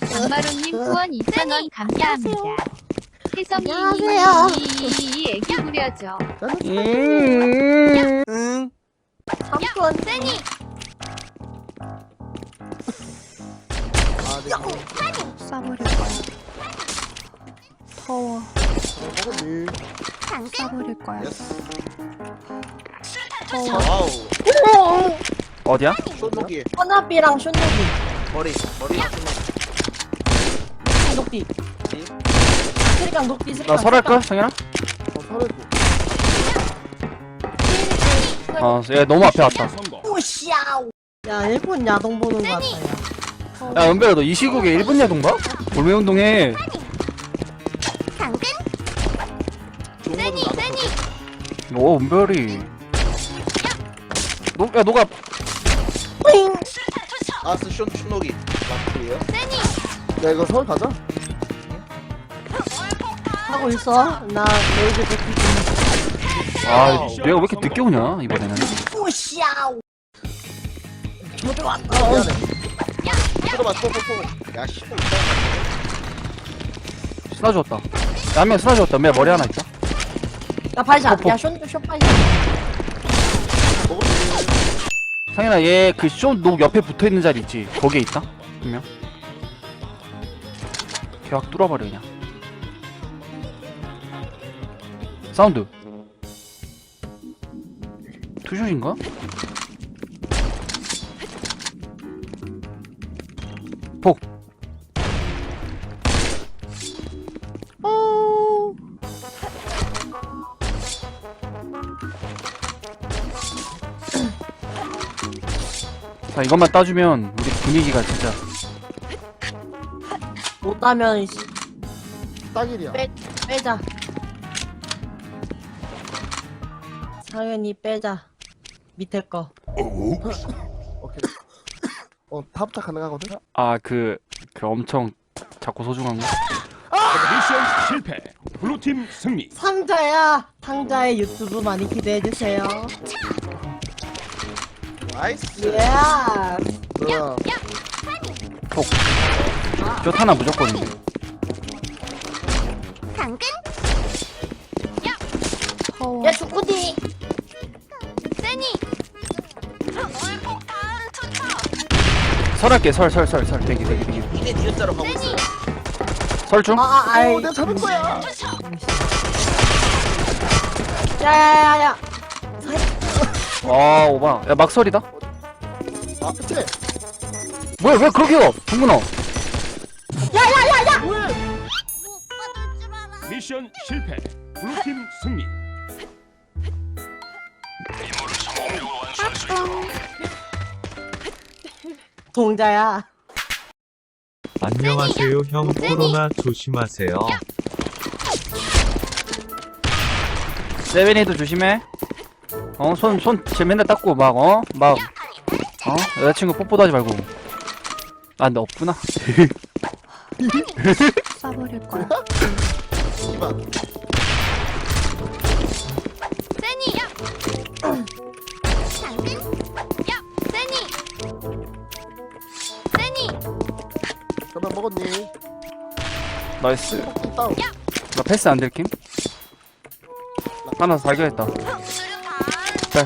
강마루님 후원 2,000원 감사합니다. 혜성이 안녕하세요. 이 애기 부려줘. 응. 세니 아, 네. 싸버릴 거야. 더워. 먹었니? 싸버릴 거야. 더워. 와우. 어디야? 쇼노기. 허나비랑 슌누기. 머리. 머리. 녹디. 색깔 녹디 색깔. 나 설할까, 성현아? 어, 서르고. 어, 얘 너무 앞에 왔다. 야 일본 야동 보는 거 같다. 야. 야, 은별아, 너 이 시국에 일본 야동 봐? 돌메 운동해. 세니, 세니. 오, 은별이. 너, 야, 너가, 아스 쇼, 쇼노기. 마트예요? 세니. 야, 이거 서울 가자. 하고 있어. 나 내일 뵙기 아, 내가 왜 이렇게 늦게 오냐, 이번에는. 아, 왔다. 미안해. 들어봐, 포포포. 야, 씨발. 쓰나 주었다. 야, 한명 쓰나 주었다. 내 머리 하나 있다. 야 발샷. 야 슌, 슌 발샷. 상현아, 얘 그 쇼, 녹 옆에 붙어 있는 자리 있지? 거기에 있다? 한 명. 걔확 뚫어버려, 그냥. 사운드. 투슛인가? 폭. 이것만 따주면 우리 분위기가 진짜. 못하면 이씨, 딱일이야. 빼 빼자. 상현이 빼자. 밑에 거. 오케이. 어, 탑타 가능하거든? 아, 그, 그 엄청 작고 소중한 거? 미션 실패. 블루팀 승리. 상자야. 상자의 유튜브 많이 기대해 주세요. 나이스. 예. 폭. 슛 하나 무조건인데. 야 축구디. 설할게, 설, 설, 설, 설. 대기, 대기, 대기. 이게 니은자로 가고 있어. 설 중? 아, 아, 아이. 오, 내가 잡을 거야. 야야야야. 아, 오바. 야, 막설이다? 아, 그치? 뭐야, 왜 그렇게 가? 동문아. 미션 실패. 블루팀 승리. 동자야. 안녕하세요 형 코로나 조심하세요. 세븐이도 조심해. 어, 손, 손, 쟤 맨날 닦고, 막, 어? 막, 어? 여자친구 뽀뽀도 하지 말고. 아, 근데 없구나. 싸버릴 거야. 먹었니? 나이스. 폭 다운. 나 패스 안 들킴? 하나 발견했다. 자.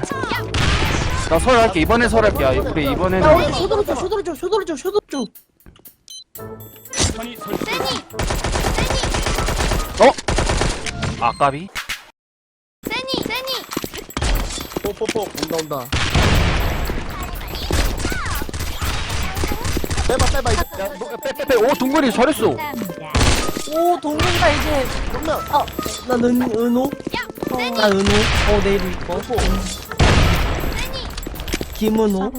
나설 할게. 이번에 설 할게. 야, 우리 야 이번에는. 우리 쇼도로 줘 쇼도로 줘 쇼도로 줘 쇼도로 줘. 설치. 아까비? 포포포 온다 온다. 빼봐 빼봐 이제. 야, 너, 야, 빼, 빼, 빼, 오, 동근이 잘했어. 오 동민가 이제 정면. 나는 은호. 나 은호. 어 내일. 포포. 김은호.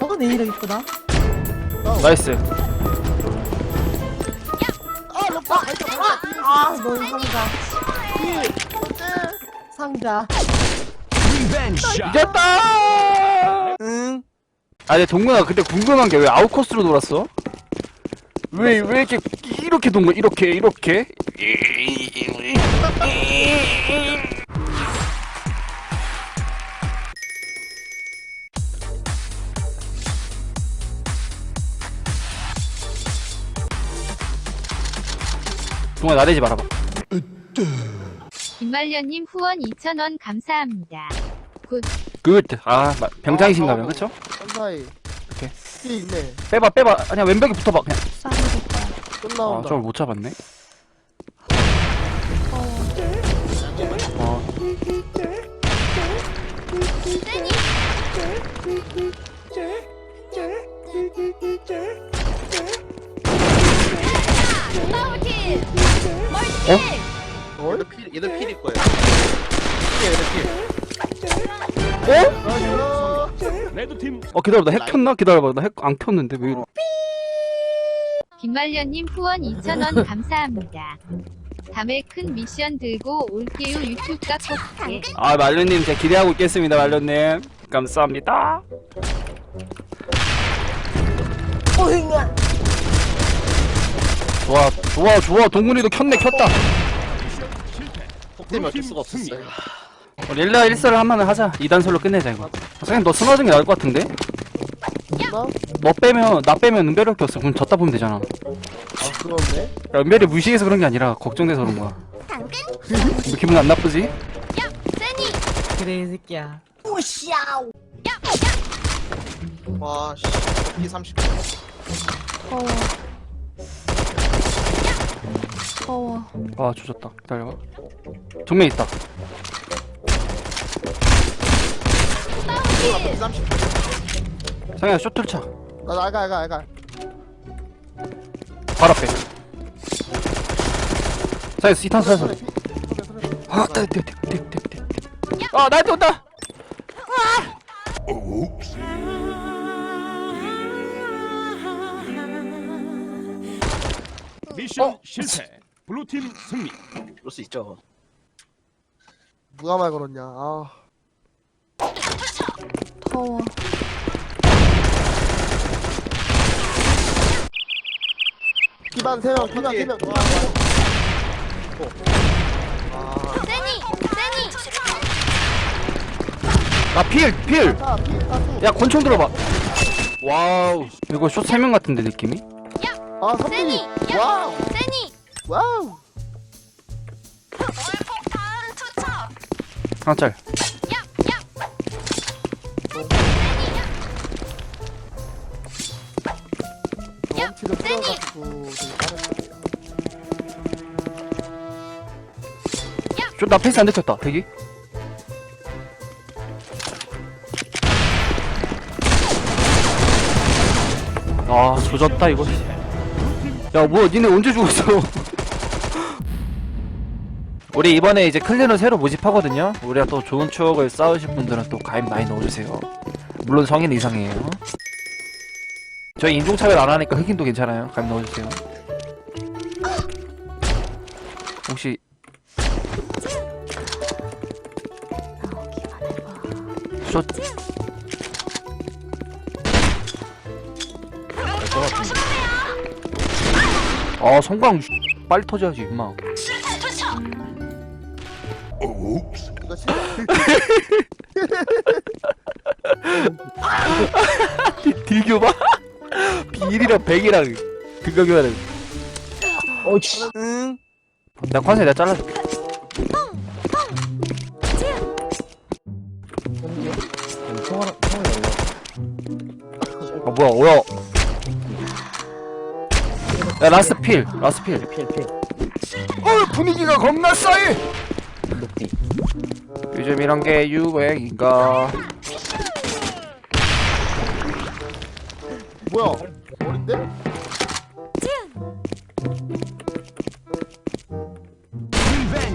어 내일 이쁘다. 나이스. 아, 럭바. 아넌 상자. 상자. 이겼다! 응. 아, 근데 동근아, 근데 궁금한 게 왜 아웃코스로 돌았어? 왜, 왜 이렇게, 이렇게 동근, 이렇게, 이렇게? 동아 나대지 말아봐 김말년님 후원 2,000원 감사합니다. 굿아 병장이신가요 그쵸? 한사이. 오케이. 있네. 빼봐 빼봐 아니야 왼벽에 붙어봐 그냥 끝아 나온다. 저걸 못 잡았네 어 얘들 필 얘들 필일 거예요. 어? 레드팀. 어 기다려봐. 나핵 켰나? 기다려봐. 나 핵 안 켰는데 왜 이래 김말년님 후원 2,000원 감사합니다. 다음에 큰 미션 들고 올게요. 유튜브 깍꼭 아 말년님 제가 기대하고 있겠습니다 말년님. 감사합니다. 좋아 좋아 좋아 동훈이도 켰네 켰다. 폭대면 어쩔 수가 승리. 없었어요. 어, 릴라 1설을 한번 하자 2단설로 끝내자 이거 선생님 너 스나드는 게 나을 것 같은데? 나? 너 빼면 나 빼면 은별이 밖에 없어 그럼 졌다 보면 되잖아 아, 그렇네. 야, 은별이 무시해서 그런 게 아니라 걱정돼서 그런 거야 너 기분 안 나쁘지? 그래, 이 새끼야. 와 씨. 이 30. 아 조졌다 기다려봐 정면 있다 이 30. 상현아 쇼틀 차나 나가, 나가, 나가. 바로 앞에 상현아 이탄 사서 소리, 소리, 소리. 아, 떼, 떼, 떼, 떼, 떼, 떼. 아, 나한테 온다! 미션 실패. 블루팀 승리. 그럴 수 있죠. 누가 말 걸었냐. 아. 더워. 기반 3명, 기반 뒤에. 3명. 아 아, 필! 필! 야, 권총 들어봐. 와우. 이거 숏 3명 같은데, 느낌이? 아, 선생님. 와우. 와우. 하나 짤. 경험치를 풀어가지고 되게 빠르네. 숏나 패스 안 들켰다. 대기. 아, 조졌다, 이거. 야, 뭐야, 니네 언제 죽었어? 우리 이번에 이제 클리너 새로 모집하거든요. 우리가 또 좋은 추억을 쌓으실 분들은 또 가입 많이 넣어주세요. 물론 성인 이상이에요. 저희 인종차별 안 하니까 흑인도 괜찮아요. 가입 넣어주세요. 혹시 숏 아 성광 빨리 터져야지 임마. 이거 진짜. 딜교 봐 비일이랑 백이랑 그거 교환은 응. 나 컨셉 내가 잘라줄게. 아 뭐야 오야 야 라스트 필 라스트 필 필필 어 분위기가 겁나 싸해 요즘 이런 게 유행인가 뭐야? 어린데?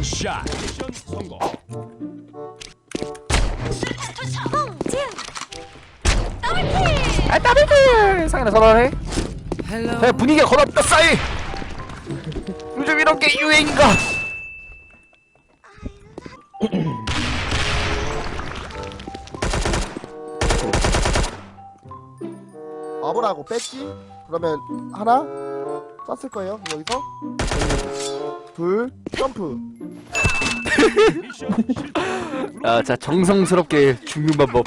샷. 미션 성공. 아 더블킬 상현아 선언해 야 분위기가 겁나 싸해 요즘 이런 게 유행인가 와보라고 뺐지? 그러면 하나 쐈을 거예요. 여기서 둘 점프. 아, 자 정성스럽게 죽는 방법